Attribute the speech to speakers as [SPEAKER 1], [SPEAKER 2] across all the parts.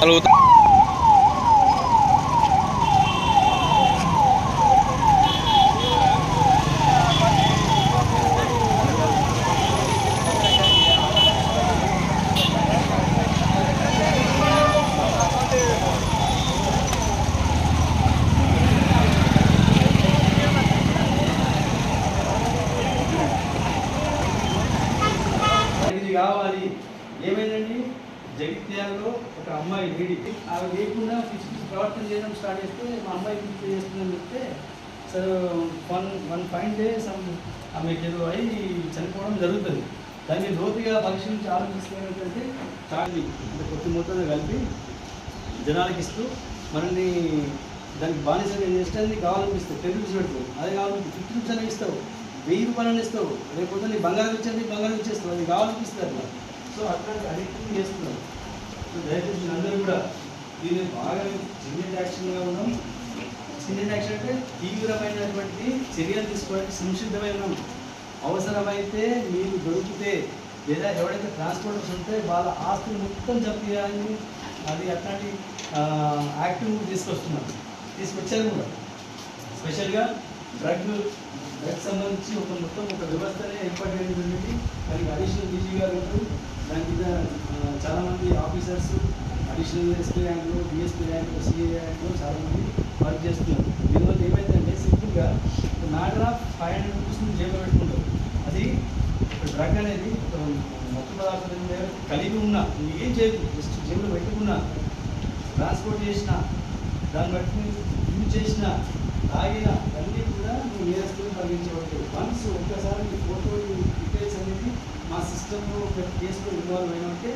[SPEAKER 1] Kalau ఒక అవి lady ఆమె లేకుండా ప్రవర్తన చేయడం స్టార్ట్ చేస్తే మా అమ్మాయి పిచ్చి చేస్తుందని చెప్తే sir one one point day some ఆమెకి ఏదో అయి చనిపోవడం జరుగుతుంది. దాన్ని లోతుగా పరిశీలించి ఆలోచిస్తే ఏంటంటే చాలి అంటే కొద్ది మొత్తంలో కలిపి జనాలకి ఇస్తూ మనల్ని దానికి బానిసగా ఏం చేస్తే అది కావాలనిపిస్తావు టెన్ రూపీస్ పెడుతుంది. అది ఫిఫ్టీ రూపీస్ అని ఇస్తావు. వెయ్యి రూపాయలు ఇస్తావు. లేకపోతే నీ బంగారం ఇచ్చేది బంగారం ఇచ్చేస్తావు అది కావాలనిపిస్తుంది అట్లా. సో అట్లాంటి అడిక్టింగ్ చేస్తున్నావు దయచేసి అందరూ కూడా దీన్ని బాగా చిన్న యాక్షన్గా ఉన్నాం చిన్న యాక్షన్ అంటే తీవ్రమైనటువంటి చర్యలు తీసుకోవడానికి సంసిద్ధమై ఉన్నాం అవసరమైతే మీరు దొరికితే లేదా ఎవరైతే ట్రాన్స్పోర్టర్స్ ఉంటే వాళ్ళ ఆస్తులు మొత్తం జప్తు చేయాలని అది అట్లాంటి యాక్టివ్ తీసుకొస్తున్నాం తీసుకొచ్చారు కూడా. స్పెషల్గా డ్రగ్ డ్రగ్ సంబంధించి ఒక మొత్తం ఒక వ్యవస్థనే ఏర్పాటు చేయడం జరిగింది. దానికి అడిషనల్ డీజీ గారు ఉంటారు దాని మీద చాలామంది ఆఫీసర్స్ అడిషనల్ ఎస్పీ ర్యాంక్లో డిఎస్పీ ర్యాంక్లో సిఏ ర్యాంక్లో చాలామంది వర్క్ చేస్తున్నారు. దీనివల్ల ఏమైందంటే సింపుల్గా matter of five hundred rupees నుంచి జేబులో పెట్టుకుంటారు అది ఒక డ్రగ్ అనేది మొత్తం పదార్థం కలిగి ఉన్నా ఏం చేయదు జస్ట్ జేబులో పెట్టుకున్నా ట్రాన్స్పోర్ట్ చేసిన దాన్ని బట్టి యూజ్ చేసిన తాగిన అన్నీ కూడా నువ్వు నేరస్తులు తగ్గించబడతాయి వన్స్ ఒక్కసారి నీ ఫోటో డీటెయిల్స్ అనేది మా సిస్టంలో ఒక కేసులో ఇన్వాల్వ్ అయినంటే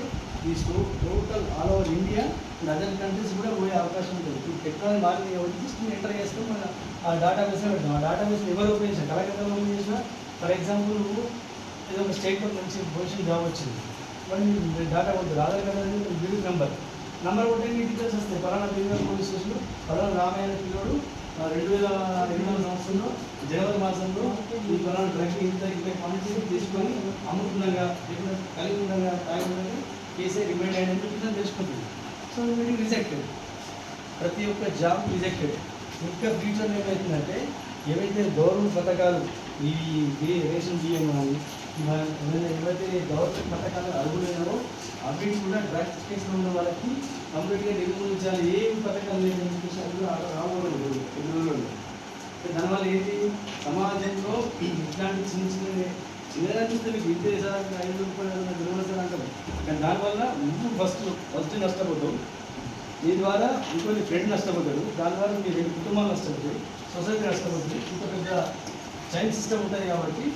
[SPEAKER 1] ఈ స్టో total all over India and other countries కూడా పోయే అవకాశం ఉంటుంది. ఇప్పుడు టెక్నాలజీ బాగా కాబట్టి తీసుకుని ఎంటర్ చేస్తే మన ఆ డాటా బేస్లో పెడతాం. ఆ డాటా బేస్ ఎవరు ఉపయోగించారు కలెక్టర్ ఓపెన్ చేసినా ఫర్ ఎగ్జాంపుల్ నువ్వు ఏదో ఒక స్టేట్లో మంచి పొజిషన్ జాబ్ వచ్చింది. మరి డేటా ఉంటుంది ఆధార్ కార్డు అనేది బిల్ నెంబర్ నెంబర్ కొట్టే నీ డీటెయిల్స్ వస్తాయి. పలానా బిల్లు పోలీస్ స్టేషన్ పలానా రామాయణ పిల్లోడు రెండు వేల ఎనిమిదవ సంవత్సరంలో జనవరి మాసంలో ఈ పలానా డ్రగ్ ఇంత ఇంత క్వాంటిటీ తీసుకొని అమ్ముతుండగా కలిగి ఉండగా తాగి కేసీఆర్ రిమైండ్ అయినట్టు ఇట్లా తెలుసుకుంటుంది? సో మీటింగ్ రిజెక్టెడ్ ప్రతి ఒక్క జాబ్ రిజెక్టెడ్ ఇంకా ఫ్యూచర్లో ఏమవుతుందంటే ఏవైతే గవర్నమెంట్ పథకాలు ఈ రేషన్ బియ్యం కానీ ఏవైతే గవర్నమెంట్ పథకాలు అర్హులైనారో అవి కూడా డ్రగ్స్ కేసులు ఉన్న వాళ్ళకి కంప్లీట్గా నిర్మూలించాలి. ఏం పథకాలు లేదని చెప్పేసి అది రావడం ఇట్లాంటి చిన్న చిన్న చిన్నగా చూస్తే మీకు ఇంటి వేసారంటే ఐదు రూపాయలు నిర్వహించాలి అంటారు. కానీ దానివల్ల నువ్వు ఫస్ట్ ఫస్ట్ నష్టపోతావు మీ ద్వారా ఇంకొన్ని ఫ్రెండ్ నష్టపోతాడు దాని ద్వారా మీ రెండు కుటుంబాలు నష్టపోతాయి. సొసైటీ నష్టపోతుంది. ఇంత పెద్ద చైన్ సిస్టమ్ ఉంటుంది కాబట్టి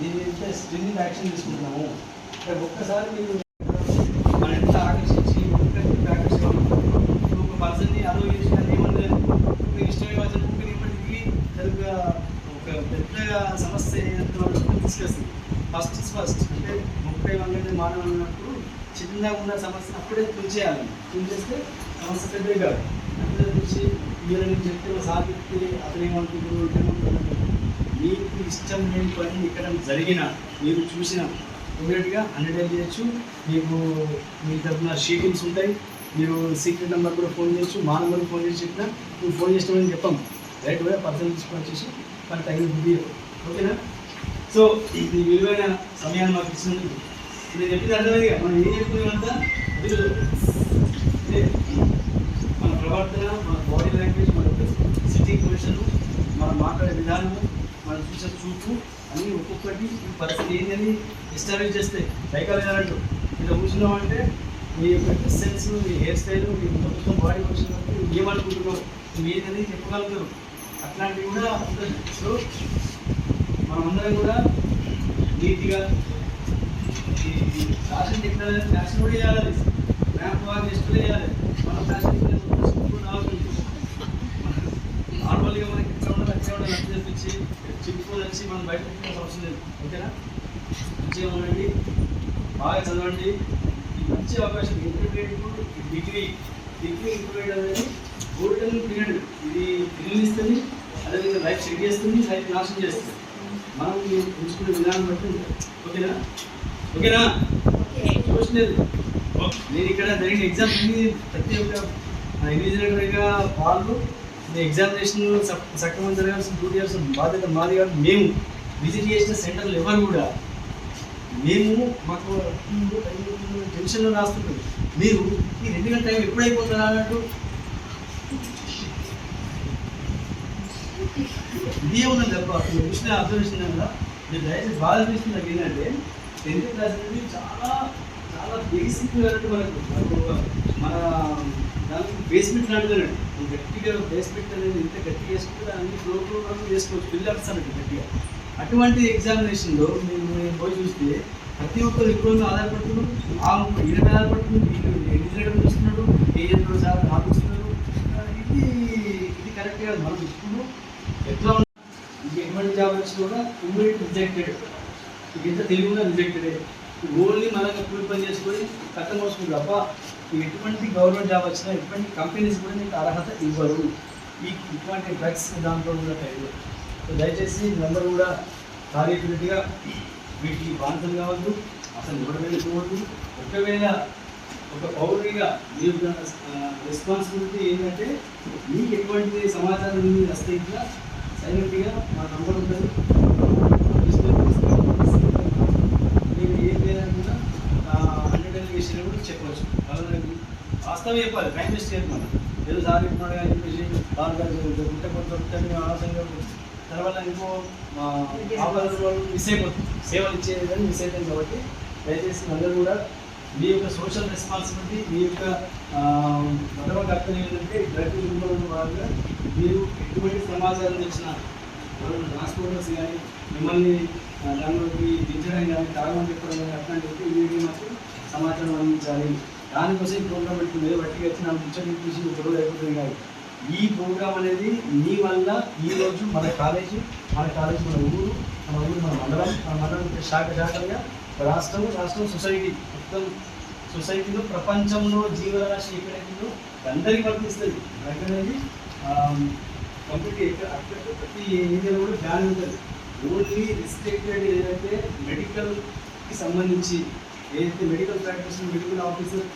[SPEAKER 1] దీని మీద స్ట్రింగ్ యాక్షన్ తీసుకుంటున్నాము. ఒక్కసారి మీరు మన ఎంత ఆకర్షించి ఒక్క ఆకర్షించి ఒక పర్సన్ని అలవ్ చేసిన ఏమన్నా మీకు ఇష్టమే వచ్చిన బుక్ ఇప్పటికి సరిగ్గా ఒక పెద్ద సమస్య తీసుకొస్తుంది. ఫస్ట్ ఫస్ట్ అంటే ముప్పై వందల మానవ ఉన్నప్పుడు చిన్నగా ఉన్న సమస్య అప్పుడే తుంచేయాలి తుంచేస్తే సమస్య పెద్దది కాదు. అప్పుడే తుంచి వీళ్ళని చెప్తే సాగితే అతను ఏమనుకుంటారు మీకు ఇష్టం లేని పని ఇక్కడ జరిగిన మీరు చూసిన ఇమీడియట్గా హండ్రెడ్ చేయొచ్చు. మీకు మీ తరఫున షీటింగ్స్ ఉంటాయి. మీరు సీక్రెట్ నెంబర్ కూడా ఫోన్ చేయొచ్చు. మా నెంబర్ ఫోన్ చేసి చెప్పినా. నువ్వు ఫోన్ చేసినామని చెప్పాం. రైట్ కూడా పర్సన్ తీసుకొని వచ్చేసి మనకు తగిన బుద్ధి ఓకేనా? సో ఇది విలువైన సమయాన్ని మాకు ఇచ్చినందుకు నేను చెప్పింది అర్థమైందిగా మనం ఏం చెప్పుకున్నామంతా విలువ మన ప్రవర్తన మన బాడీ లాంగ్వేజ్ మన సిట్టింగ్ పొజిషన్ మన మాట్లాడే విధానము మన చూసే చూపు అన్నీ ఒక్కొక్కటి ఈ పరిస్థితి ఏంటని ఎస్టాబ్లిష్ చేస్తాయి సైకాలజీ అంటూ ఇట్లా కూర్చున్నామంటే మీ యొక్క డ్రెస్ సెన్స్ మీ హెయిర్ స్టైల్ మీ మొత్తం బాడీ పొజిషన్ ఏమనుకుంటున్నావు నువ్వు ఏంటనేది చెప్పగలుగుతారు. అట్లాంటివి కూడా ఉంటుంది సో మనమందరం కూడా నీట్గా ఈ ఫ్యాషన్ టెక్నాలజీ ఫ్యాషన్ కూడా చేయాలి. ర్యాంప్ వాక్ చేస్తూ చేయాలి. మన ఫ్యాషన్ నార్మల్గా మనకి ఇక్కడ ఉన్న లక్ష్యం లక్ష్యం అర్థం చెప్పించి వచ్చి మనం బయట అవసరం లేదు. ఓకేనా? మంచిగా ఉండండి. బాగా చదవండి. మంచి అవకాశం. ఇంటర్మీడియట్ డిగ్రీ డిగ్రీ ఇంటర్మీడియట్ అనేది గోల్డెన్ పీరియడ్. ఇది పిల్లనిస్తుంది అదేవిధంగా లైఫ్ సెట్ చేస్తుంది లైఫ్ నాశనం చేస్తుంది. మనం ఎంచుకునే విధానం బట్టి ఓకేనా? ఓకేనా? చూసినది నేను ఇక్కడ జరిగిన ఎగ్జామ్స్ ప్రతి ఒక్క ఇన్విజిలేటర్గా వాళ్ళు ఎగ్జామినేషన్ సక్రమంగా జరగాల్సిన డ్యూటీ చేయాల్సిన బాధ్యత మాది కాదు. మేము విజిట్ చేసిన సెంటర్లు ఎవరు కూడా మేము మాకు టెన్షన్లో రాస్తుంటాం. మీరు ఈ రెండు గంటల టైం ఎప్పుడైపోతుందా అన్నట్టు. ఇది ఏమన్నా తప్ప మీరు చూసిన అబ్జర్వేషన్ కదా. మీరు దయచేసి బాగా అనిపిస్తుంది నాకు ఏంటంటే టెన్త్ క్లాస్ అనేది చాలా చాలా బేసిక్ అన్నట్టు మనకు మన దానికి బేస్మెంట్ లాంటిది అన్నట్టు. గట్టిగా బేస్మెంట్ అనేది ఎంత గట్టిగా చేసుకుంటే దాన్ని ఫ్లో ఫ్లో చేసుకోవచ్చు. పెళ్ళి అన్నట్టు గట్టిగా. అటువంటి ఎగ్జామినేషన్లో మీరు పోయి చూస్తే ప్రతి ఒక్కరు ఎక్కువ మీద ఆధారపడుతున్నారు. ఆ ఈయన మీద ఆధారపడుతున్నారు వీళ్ళు ఎగ్జిలేటర్ చూస్తున్నాడు ఏ సార్ నాకు ఇది ఇది కరెక్ట్ కాదు మనం ఇప్పుడు ఎట్లా ఉన్నా ఎటువంటి జాబ్ వచ్చి కూడా ఇమ్మీడియట్ రిజెక్టెడ్ ఇది ఎంత తెలివి రిజెక్టెడ్ ఓన్లీ మనం ఎప్పుడు పని చేసుకొని కట్టం మోసుకుంటారు అబ్బా నీకు ఎటువంటి గవర్నమెంట్ జాబ్ వచ్చినా ఎటువంటి కంపెనీస్ కూడా నీకు అర్హత ఇవ్వరు. ఈ ఇటువంటి డ్రగ్స్ దాంట్లో కూడా టైంలో దయచేసి మీరందరూ కూడా కార్యకృతిగా వీటికి బాధ్యతలు కావద్దు అసలు ఎవరికైనా ఇవ్వవద్దు. ఒకవేళ ఒక పౌరుడిగా మీ రెస్పాన్సిబిలిటీ ఏంటంటే మీకు ఎటువంటి సమాచారం మీరు వస్తే ఇట్లా సైలెంట్గా మా నంబర్ ఉంటుంది. మీరు ఏం లేదనుకున్నా హండ్రెడ్ ఎలిగేషన్ కూడా చెప్పవచ్చు వాళ్ళకి వాస్తవం చెప్పాలి. టైం వేస్ట్ చేయదు మనం ఏదో సార్ చెప్పినాడు కానీ చెప్పేసి బాగా గుట్ట కొంత దొరుకుతుంది ఆలస్యంగా తర్వాత ఇంకో మిస్ అయిపోతుంది సేవలు ఇచ్చేదని మిస్ అయిపోయింది కాబట్టి దయచేసి అందరూ కూడా మీ యొక్క సోషల్ రెస్పాన్సిబిలిటీ మీ యొక్క ప్రథమ కర్తవ్యం ఏంటంటే డ్రగ్ నిర్మూలన భాగంగా మీరు ఎటువంటి సమాచారం తెచ్చిన ట్రాన్స్పోర్టర్స్ కానీ మిమ్మల్ని దానిలోకి దించడం కానీ కారణం చెప్పడం కానీ అట్లాంటి ఇమీడియట్గా మాకు సమాచారం అందించాలి. దానికోసం ఈ ప్రోగ్రామ్ పెట్టుకుంది బట్టి వచ్చి నాకు ముచ్చటి తీసి ఒక అయిపోతుంది కాదు. ఈ ప్రోగ్రామ్ అనేది మీ వల్ల ఈ రోజు మన కాలేజీ మన కాలేజీ మన ఊరు మన ఊరు మన మండలం మన మండలం శాఖ శాఖలుగా రాష్ట్రం రాష్ట్రం సొసైటీ మొత్తం సొసైటీలో ప్రపంచంలో జీవరాశి ఎక్కడైతుందో అందరికీ వర్తిస్తుంది అనేది కంప్లీట్ ప్రతి ఏరియాలో కూడా బ్యాన్ ఉంటుంది. ఓన్లీ రిస్ట్రిక్టెడ్ ఏదైతే మెడికల్కి సంబంధించి ఏదైతే మెడికల్ ప్రాక్టీస్ మెడికల్ ఆఫీసర్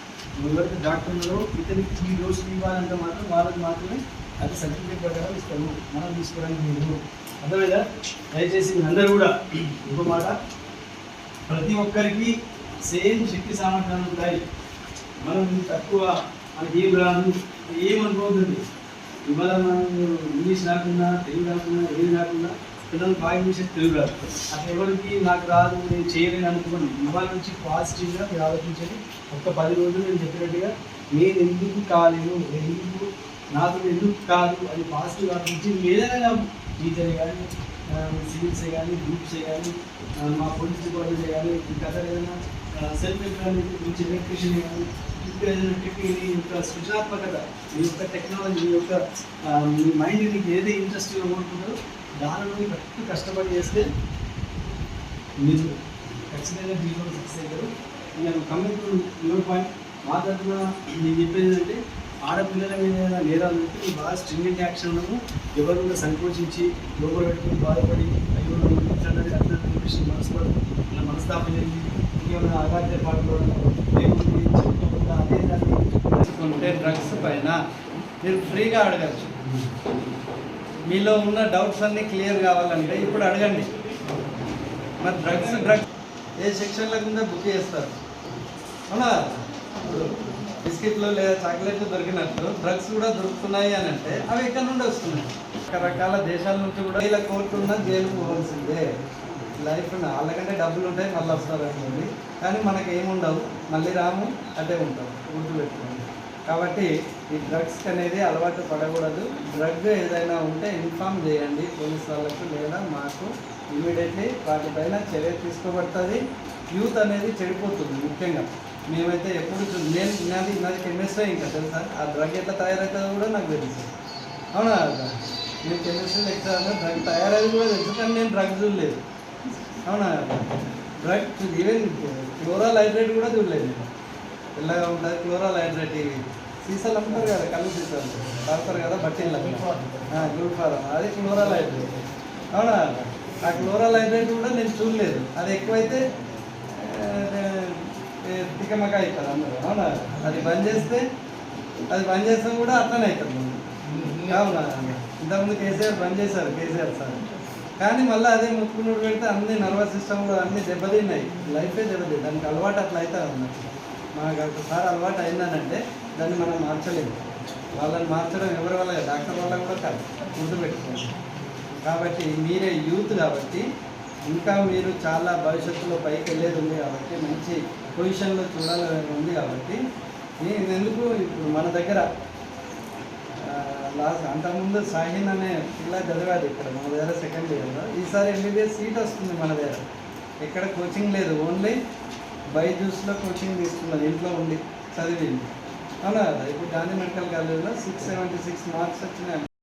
[SPEAKER 1] ఎవరైతే డాక్టర్ ఉన్నారో ఇతనికి ఈ డోసులు ఇవ్వాలంటే మాత్రం వాళ్ళకి మాత్రమే అది సర్టిఫికేట్ ప్రకారం ఇస్తాము మనం తీసుకోవడానికి లేదు అర్థమైందా దయచేసి అందరూ కూడా ఇంకో మాట. ప్రతి ఒక్కరికి సేమ్ శక్తి సామర్థ్యాలు ఉంటాయి. మనం తక్కువ మనకి ఏం రాదు ఏమనుకోతుంది ఇవాళ మనం ఇంగ్లీష్ రాకుండా తెలుగు రాకుండా ఏది రాకుండా పిల్లలు బాగా ఇంగ్లీష్ అయితే తెలుగు రాదు. అసలు ఎవరికి నాకు రాదు నేను చేయలేని అనుకోండి ఇవాళ నుంచి పాజిటివ్గా మీరు ఆలోచించండి. ఒక పది రోజులు నేను చెప్పినట్టుగా నేను ఎందుకు కాలేను నేను ఎందుకు నాకు ఎందుకు కాదు అది పాజిటివ్ ఆలోచించి ఏదైనా టీచర్ కానీ సివిల్సే కానీ గ్రూప్సే కానీ మా పోలీస్ డిపార్ట్మెంట్ కానీ ఇంకా ఏదైనా సెల్ఫ్ ఎంప్లాయ్మెంట్ గురించి ఎలక్ట్రిషియన్ కానీ ఇంకా యొక్క సృజనాత్మకత మీ యొక్క టెక్నాలజీ మీ యొక్క మీ మైండ్ మీకు ఏది ఇంట్రెస్ట్గా కోరుకుంటారో దానిలో కరెక్ట్ కష్టపడి చేస్తే మీరు ఖచ్చితంగా దీంట్లో సక్సెస్ అయ్యారు నేను కమ్మింగ్ యువర్ పాయింట్ మా తరఫున నేను చెప్పేది ఏంటంటే ఆడపిల్లల మీద నేరాలు ఉంటే బాగా స్ట్రింగ్ యాక్షన్ ఎవరు కూడా సంకోచించి లోపల పెట్టుకుని బాధపడి అయ్యో నన్ను ఇట్లాంటి అట్లా చెప్పేసి మనసుపడి ఇలా మనస్తాపం జరిగి ఇంకేమైనా ఆగాధ్య పాటలు దేవుడికి చెప్పుకోకుండా అదే దాన్ని
[SPEAKER 2] ఉంటే డ్రగ్స్ పైన మీరు ఫ్రీగా అడగచ్చు. మీలో ఉన్న డౌట్స్ అన్నీ క్లియర్ కావాలంటే ఇప్పుడు అడగండి. మరి డ్రగ్స్ డ్రగ్స్ ఏ సెక్షన్ల కింద బుక్ చేస్తారు? అవునా? బిస్కెట్లు లేదా చాక్లెట్లు దొరికినట్లు డ్రగ్స్ కూడా దొరుకుతున్నాయి అని అంటే అవి ఎక్కడి నుండి వస్తున్నాయి? రకరకాల దేశాల నుంచి కూడా ఇలా కోర్టు జైలు పోవాల్సిందే. లైఫ్ వాళ్ళకంటే డబ్బులు ఉంటాయి మళ్ళీ వస్తారు అనుకోండి కానీ మనకి ఏముండవు మళ్ళీ రాము అదే ఉంటాం. గుర్తుపెట్టుకోండి. కాబట్టి ఈ డ్రగ్స్ అనేది అలవాటు పడకూడదు. డ్రగ్ ఏదైనా ఉంటే ఇన్ఫామ్ చేయండి పోలీస్ వాళ్ళకు లేదా మాకు ఇమీడియట్లీ వాటిపైన చర్య తీసుకోబడుతుంది. యూత్ అనేది చెడిపోతుంది ముఖ్యంగా. మేమైతే ఎప్పుడు చూ- నేను నాది నాది కెమిస్ట్రీ ఇంకా తెలుసా? ఆ డ్రగ్ ఎట్లా తయారవుతుందో కూడా నాకు తెలుసు. అవునా? నేను కెమిస్ట్రీ లెక్చర్ డ్రగ్ తయారయ్యేది కూడా తెలుసు కానీ నేను డ్రగ్ చూడలేదు. అవునా? డ్రగ్ ఈవెన్ క్లోరా లైబ్రరీ కూడా చూడలేదు నేను. తెల్లగా ఉంటుంది క్లోరాల్ హైడ్రేట్ ఇవి సీసాలు అమ్ముతారు కదా కళ్ళు సీసాలు. తాగుతారు కదా బట్టీల్లో గ్లూఫారం అది క్లోరాల్ హైడ్రేట్ అవునా? ఆ క్లోరాల్ హైడ్రేట్ కూడా నేను చూడలేదు. అది ఎక్కువైతే
[SPEAKER 1] తికమక అవుతారు అందరూ అవునా? అది బంద్ చేస్తే అది బంద్ చేస్తే కూడా అట్లనే అవుతుంది. అవునా? ఇంతకుముందు కేసీఆర్ బంద్ చేశారు కేసీఆర్ సార్. కానీ మళ్ళీ అదే ముట్టుకున్నప్పుడు పెడితే అన్ని నర్వస్ సిస్టంలో అన్ని దెబ్బతిన్నాయి. లైఫే దెబ్బతింది. దానికి అలవాటు అట్లా అవుతా అన్నట్టు మనకు ఒకసారి అలవాటు అయిందనంటే దాన్ని మనం మార్చలేము. వాళ్ళని మార్చడం ఎవరి వల్ల? డాక్టర్ వల్ల కూడా కాదు గుర్తుపెట్టుకోండి. కాబట్టి మీరే యూత్ కాబట్టి ఇంకా మీరు చాలా భవిష్యత్తులో పైకి వెళ్ళేది ఉంది కాబట్టి మంచి పొజిషన్లో చూడాలని ఉంది కాబట్టి నేను ఎందుకు ఇప్పుడు మన దగ్గర లాస్ట్ అంతకుముందు సాహిన్ అనే పిల్ల చదివాడు ఇక్కడ మన దగ్గర సెకండ్ ఇయర్లో ఈసారి ఎంబీబీఎస్ సీట్ వస్తుంది మన దగ్గర. ఎక్కడ కోచింగ్ లేదు. ఓన్లీ బైజూస్లో కోచింగ్ తీసుకున్నది ఇంట్లో ఉండి చదివింది. అవునా? కదా ఇప్పుడు గాంధీ మెడికల్ కాలేజ్లో సిక్స్ సెవెంటీ సిక్స్ మార్క్స్ వచ్చినాయి